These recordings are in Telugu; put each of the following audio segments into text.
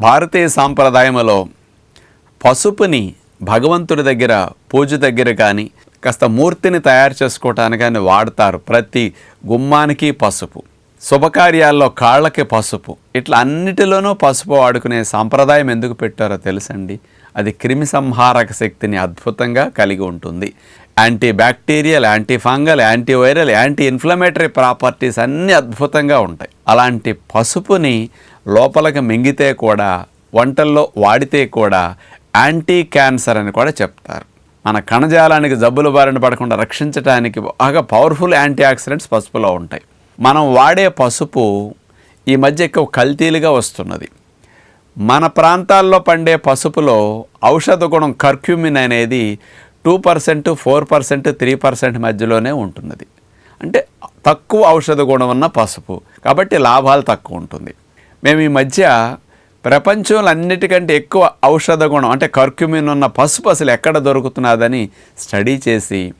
భారతీయ సాంప్రదాయంలో పసుపుని భగవంతుడి దగ్గర పూజ దగ్గర కానీ కాస్త మూర్తిని తయారు చేసుకోవటానికి కానీ వాడతారు ప్రతి గుమ్మానికి పసుపు. శుభకార్యాల్లో కాళ్ళకి పసుపు. ఇట్లా అన్నిటిలోనూ పసుపు వాడుకునే సాంప్రదాయం ఎందుకు పెట్టారో తెలుసండి? అది క్రిమి సంహారక శక్తిని అద్భుతంగా కలిగి ఉంటుంది. Anti bacterial anti fungal antiviral anti inflammatory properties అన్నీ అద్భుతంగా ఉంటాయి. అలాంటి పసుపుని లోపలికి మింగితే కూడా వంటల్లో వాడితే కూడా యాంటీ క్యాన్సర్ అని కూడా చెప్తారు. మన కణజాలానికి జబ్బులు బారిన పడకుండా రక్షించడానికి బాగా పవర్ఫుల్ యాంటీ ఆక్సిడెంట్స్ పసుపులో ఉంటాయి. మనం వాడే పసుపు ఈ మధ్య ఎక్కువ కల్తీలుగా వస్తున్నది. మన ప్రాంతాల్లో పండే పసుపులో ఔషధ గుణం కర్క్యూమిన్ అనేది two percent four percent three percent మధ్యలోనే ఉంటున్నది. అంటే తక్కువ ఔషధ గుణం ఉన్న పసుపు. కాబట్టి లాభాలు తక్కువ ఉంటుంది. మేము ఈ మధ్య ప్రపంచంలో అన్నిటికంటే ఎక్కువ ఔషధ గుణం అంటే కర్క్యూమిన్ ఉన్న పసుపు అసలు ఎక్కడ దొరుకుతున్నదని స్టడీ చేసి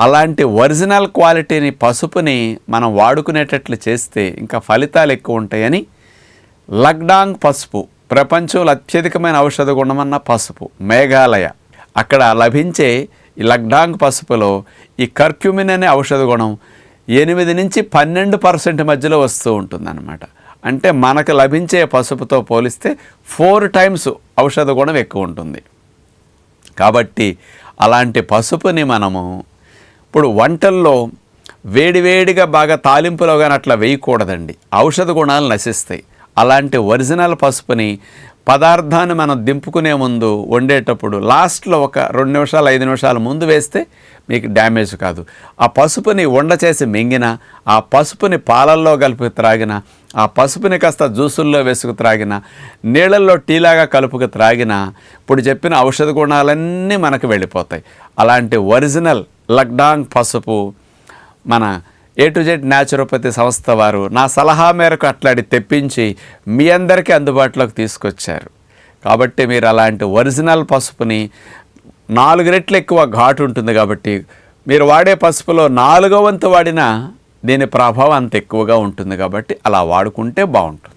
అలాంటి ఒరిజినల్ క్వాలిటీని పసుపుని మనం వాడుకునేటట్లు చేస్తే ఇంకా ఫలితాలు ఎక్కువ ఉంటాయని లగ్డాంగ్ పసుపు ప్రపంచంలో అత్యధికమైన ఔషధ గుణమన్న పసుపు మేఘాలయ. అక్కడ లభించే ఈ లగ్డాంగ్ పసుపులో ఈ కర్క్యూమిన్ అనే ఔషధ గుణం ఎనిమిది నుంచి పన్నెండు పర్సెంట్ మధ్యలో వస్తూ ఉంటుందన్నమాట. అంటే మనకు లభించే పసుపుతో పోలిస్తే ఫోర్ టైమ్స్ ఔషధ గుణం ఎక్కువ ఉంటుంది. కాబట్టి అలాంటి పసుపుని మనము ఇప్పుడు వంటల్లో వేడివేడిగా బాగా తాలింపులో కానీ అట్లా వేయకూడదండి. ఔషధ గుణాలు నశిస్తాయి. అలాంటి ఒరిజినల్ పసుపుని పదార్థాన్ని మనం దింపుకునే ముందు వండేటప్పుడు లాస్ట్లో ఒక రెండు నిమిషాలు ఐదు నిమిషాలు ముందు వేస్తే మీకు డ్యామేజ్ కాదు. ఆ పసుపుని వండ చేసి మింగిన ఆ పసుపుని పాలల్లో కలిపి త్రాగిన ఆ పసుపుని కాస్త జ్యూసుల్లో వేసుకు త్రాగిన నీళ్ళల్లో టీలాగా కలుపుకు త్రాగిన ఇప్పుడు చెప్పిన ఔషధ గుణాలన్నీ మనకు వెళ్ళిపోతాయి. అలాంటి ఒరిజినల్ లక్డాంగ్ పసుపు మన ఏ టు జెడ్ న్యాచురోపతి సంస్థ వారు నా సలహా మేరకు అట్లాడి తెప్పించి మీ అందరికీ అందుబాటులోకి తీసుకొచ్చారు. కాబట్టి మీరు అలాంటి ఒరిజినల్ పసుపుని నాలుగు రెట్లు ఎక్కువ ఘాటు ఉంటుంది కాబట్టి మీరు వాడే పసుపులో నాలుగో వంతు వాడినా దీని ప్రభావం అంత ఎక్కువగా ఉంటుంది కాబట్టి అలా వాడుకుంటే బాగుంటుంది.